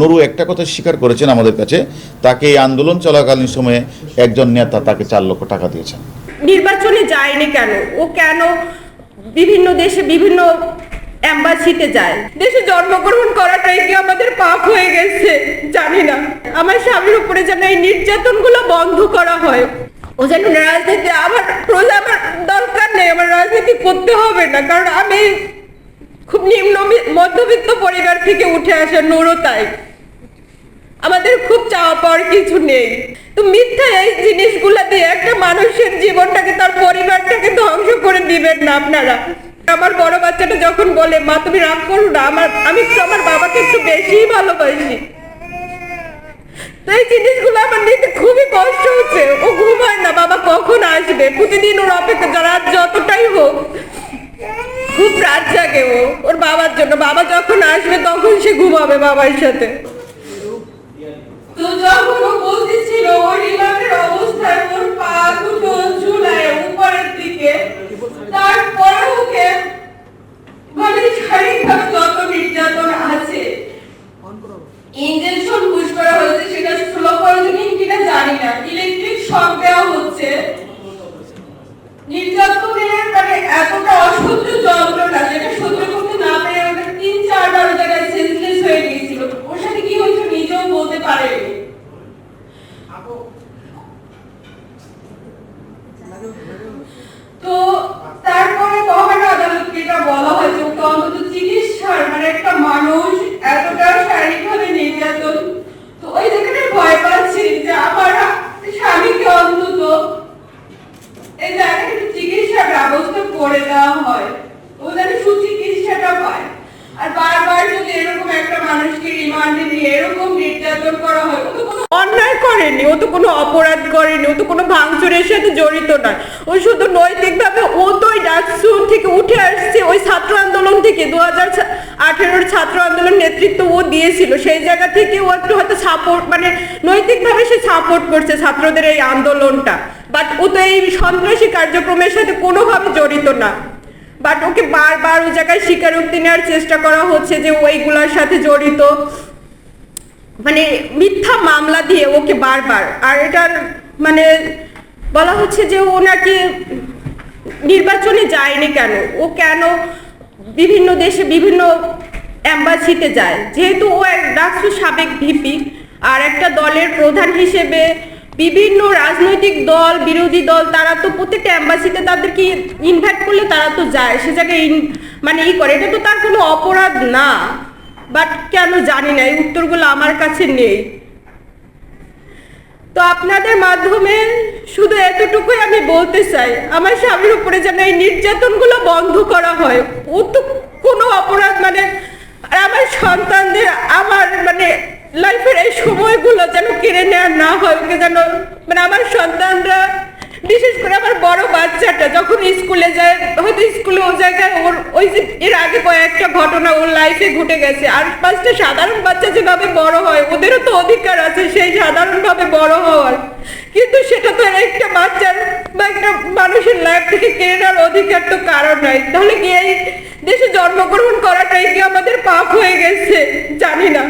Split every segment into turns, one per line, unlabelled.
নুরু একটা কথা স্বীকার করেছেন আমাদের কাছে, তাকে এই আন্দোলন চলাকালীন সময়ে একজন নেতা তাকে চার লক্ষ টাকা দিয়েছেন।
নির্বাচনে যায়নি কেন? ও কেন বিভিন্ন দেশে বিভিন্ন অ্যাম্বাসিতে যায়? দেশে জন্মগ্রহণ করাটাই কি আমাদের পাপ হয়ে গেছে? জানি না। আমার স্বামীর উপরে যেন এই নির্যাতনগুলো বন্ধ করা হয়। ও যেন রাজনীতি, আমার প্রজা আমার দরকার নেই, আমার রাজনীতি করতে হবে না, কারণ আমি খুব নিম্ন মধ্যবিত্ত পরিবার থেকে উঠে আসা নুরো তাই আমাদের খুব চাওয়া পাওয়ার কিছু নেই। তো মিথ্যা এই জিনিসগুলা দিয়ে একটা মানুষের জীবনটাকে তার পরিবারটাকে ধ্বংস করে দিবেন না আপনারা। আমার বড় বাচ্চাটা যখন বলে, মা, তুমি রাগ করো না, আমার, আমি আমার বাবাকে একটু বেশিই ভালোবাসি। এই জিনিসগুলো আমার নিতে খুবই কষ্ট হচ্ছে। ও ঘুমায় না, বাবা কখন আসবে? প্রতিদিন ওর অপেক্ষা রাত যতটাই হোক খুব রাত জাগে ও। ওর বাবার জন্য। বাবা যখন আসবে, তখন সে ঘুমাবে বাবার সাথে। তো যখন ও বলতেছিল ওর রিমান্ডের অবস্থায় ওর পা দুটো ঝুলায় উপরের দিকে তারপরে ওকে মানে শারীরিকভাবে যত নির্যাতন আছে ইঞ্জেকশন পুশ করা হয়েছে সেটা স্লো পয়জনিং কিনা জানি না ইলেকট্রিক শক দেওয়া হচ্ছে নির্যাতনের মানে এতটা অসহ্য যন্ত্রণা যেটা সহ্য করতে না পেরে ওটা তিন চারবার ওই জায়গায় সেন্সলেস হয়ে গিয়েছিল ওর সাথে কি হয়েছে নিজেও বলতে পারেনি তো তারপরে মহান আদালতকে এটা বলা হয়েছে ওকে অন্তত চিকিৎসার মানে একটা মানুষ এতটা শারীরিকভাবে নির্যাতন তো ওই জায়গাটা ভয় পাচ্ছি যে আমার স্বামীকে অন্তত এই জায়গাটা একটু চিকিৎসার ব্যবস্থা করে দেওয়া হয় ও যেন সুচিকিৎসাটা পায় আর বারবার যদি এরকম একটা মানুষকে অন্যায় করেনি, ও তো কোনো অপরাধ করেনি, ও তো কোনো ভাঙচুরের সাথে জড়িত নয়। ও শুধু নৈতিকভাবে ও তো ওই ডাকসু থেকে উঠে আসছে, ওই ছাত্র আন্দোলন থেকে। দু হাজার আঠেরোর ছাত্র আন্দোলন নেতৃত্ব ও দিয়েছিল, সেই জায়গা থেকে ও একটু হয়তো সাপোর্ট মানে নৈতিকভাবে সে সাপোর্ট করছে ছাত্রদের এই আন্দোলনটা। বাট ও তো এই সন্ত্রাসী কার্যক্রমের সাথে কোনোভাবে জড়িত না। বাট ওকে বারবার ওই জায়গায় স্বীকারোক্তি নেওয়ার চেষ্টা করা হচ্ছে যে ওইগুলোর সাথে জড়িত। মানে মিথ্যা মামলা দিয়ে ওকে বারবার। আর এটার মানে বলা হচ্ছে যে ও নাকি নির্বাচনে যায়নি কেন? ও কেন বিভিন্ন দেশে বিভিন্ন অ্যাম্বাসিতে যায়? যেহেতু ও এক ডাকসু সাবেক ভিপি, আর একটা দলের প্রধান হিসেবে বিভিন্ন রাজনৈতিক দল, বিরোধী দল, তারা তো প্রত্যেকটা অ্যাম্বাসিতে তাদেরকে ইনভাইট করলে তারা তো যায়, সে জায়গায় মানে ই করে। এটা তো তার কোনো অপরাধ না। বাট কেন জানি না, এই উত্তরগুলো আমার কাছে নেই। তো আপনাদের মাধ্যমে শুধু এতটুকুই আমি বলতে চাই, আমার স্বামীর উপরে যেন এই নির্যাতনগুলো বন্ধ করা হয়। ও তো কোনো অপরাধ মানে আর আমার সন্তানদের আমার মানে লাইফের এই সময়গুলো যেন কেড়ে নেওয়া না হয় ওকে যেন মানে আমার সন্তানরা, বিশেষ করে আমার বড় বাচ্চাটা যখন স্কুলে যায়, হয়তো স্কুলে ও জায়গায় ওর, ওই যে এর আগে কয়েকটা ঘটনা ওর লাইফে ঘটে গেছে। আর পাঁচটা সাধারণ বাচ্চা যেভাবে বড় হয়, ওদেরও তো অধিকার আছে সেই সাধারণভাবে বড় হওয়ার। কিন্তু সেটা তো একটা বাচ্চার বা একটা মানুষের লাইফ থেকে কেড়ে নেওয়ার অধিকার তো কারণ নাই। তাহলে কি এই দেশে জন্মগ্রহণ করাটাই কি আমাদের পাপ হয়ে গেছে? জানি না।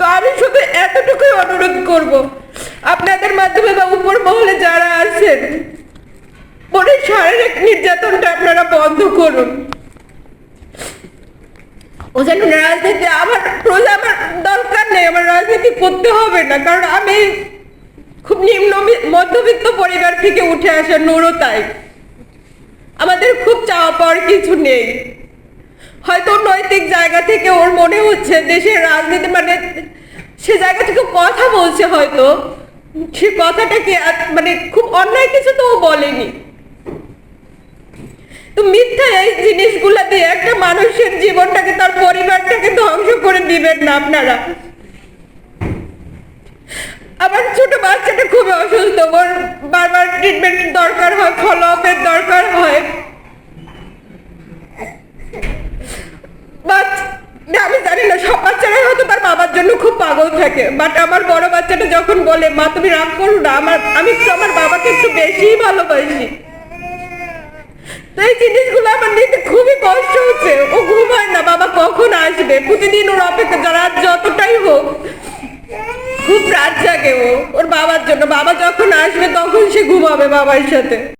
তো আমি শুধু এতটুকুই অনুরোধ করব। আপনাদের মাধ্যমে বা উপর মহলে যারা আছেন মনে শারীরিক নির্যাতনটা আপনারা বন্ধ করুন। ও যেন রাজনীতি, আমার প্রজা, আমার দরকার নেই, আমার রাজনীতি করতে হবে না, কারণ আমি খুব নিম্ন মধ্যবিত্ত পরিবার থেকে উঠে আসা নুরো তাই আমাদের খুব চাওয়া পাওয়ার কিছু নেই। হয়তো নৈতিক জায়গা থেকে ওর মনে হচ্ছে দেশের রাজনীতি মানে সে জায়গা থেকে কথা বলছে হয়তো। সে কথাটাকে মানে খুব অন্যায় কিছু তো ও বলেনি। তো মিথ্যা এই জিনিসগুলা দিয়ে একটা মানুষের জীবনটাকে তার পরিবারটাকে ধ্বংস করে দিবেন না আপনারা। আমার ছোট বাচ্চাটা খুবই অসুস্থ, ওর বারবার ট্রিটমেন্ট দরকার হয় ফলো দরকার হয় বাট আমি জানি না সব বাচ্চারাই হয়তো তার বাবার জন্য খুব পাগল থাকে। বাট আমার বড় বাচ্চাটা যখন বলে, মা, তুমি রাগ করো না, আমার, আমি আমার বাবাকে একটু বেশিই ভালোবাসি। এই জিনিসগুলো আমার নিতে খুবই কষ্ট হচ্ছে। ও ঘুমায় না, বাবা কখন আসবে? প্রতিদিন ওর অপেক্ষা রাত যতটাই হোক, খুব রাত জাগে ও, ওর বাবার জন্য। বাবা যখন আসবে, তখন সে ঘুমাবে বাবার সাথে।